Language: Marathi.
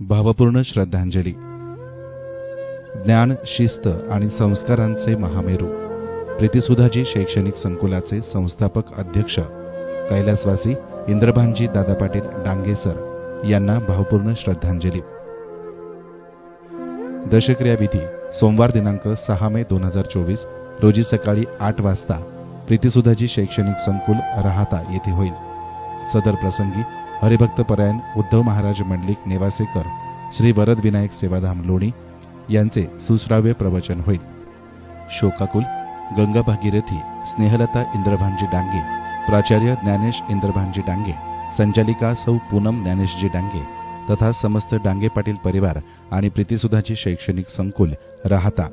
भावपूर्ण श्रद्धांजली. ज्ञान शिस्त आणि संस्कारांचे महामेरू. प्रीतीसुधाजी शैक्षणिक संकुलाचे संस्थापक अध्यक्ष. कैलासवासी इंद्रभानजी दादा पाटील डांगेसर यांना भावपूर्ण श्रद्धांजली. दशक्रियाविधी सोमवार दिनांक सहा मे दोन हजार चोवीस रोजी सकाळी आठ वाजता प्रीतीसुधाजी शैक्षणिक संकुल राहता येथे होईल. सदर प्रसंगी हरिभक्त परायण उद्धव महाराज मंडलिक नेवासेकर श्री वरद विनायक सेवाधाम लोणी यांचे सुश्राव्य प्रवचन होईल. शोकाकुल गंगा भागीरथी स्नेहलता इंद्रभानजी डांगे प्राचार्य ज्ञानेश इंद्रभानजी डांगे संचालिका सौ पूनम ज्ञानेशजी डांगे तथा समस्त डांगे पाटील परिवार आणि प्रीतिसुधाची शैक्षणिक संकुल राहता.